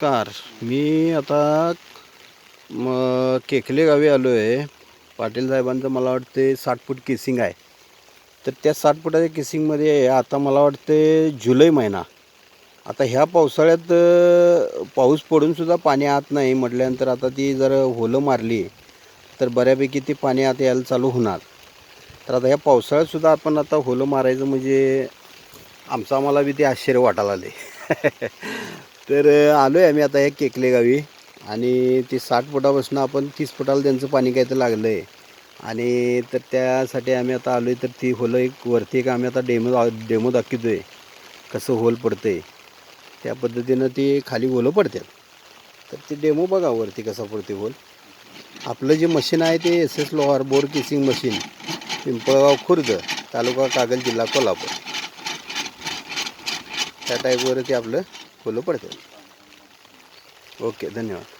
Car मी आता म केकले गावी आलो आहे पाटील साहेबांचं मला वाटते साठ फूट केसिंग आहे. तर त्या साठ फुटाच्या केसिंगमध्ये आता मला वाटते जुलै महिना. आता ह्या पावसाळ्यात पाऊस पडूनसुद्धा पाणी आत नाही म्हटल्यानंतर आता ती जर होलं मारली तर बऱ्यापैकी ती पाणी आत यायला चालू होणार. तर आता ह्या पावसाळ्यातसुद्धा आपण आता होलं मारायचं म्हणजे आमचं आम्हाला बी ते आश्चर्य वाटायला आले तर आलो आहे आम्ही आता ह्या केकले गावी. आणि ती साठ फुटापासून आपण तीस फुटाला त्यांचं पाणी काय तर लागलं आहे आणि तर त्यासाठी आम्ही आता आलो आहे तर ती होलं एक वरती एक आम्ही आता डेमो डेमो दाखवतो आहे कसं होल पडतं आहे त्या पद्धतीनं ती खाली होलं पडतात तर ते डेमो बघा वरती कसा पडते होल. आपलं जे मशीन आहे ते S S Lohar bore casing machine Pimpalgaon Khurd taluka Kagal जिल्हा कोल्हापूर. त्या टाईपवरती आपलं खोलं पडतं. ओके धन्यवाद.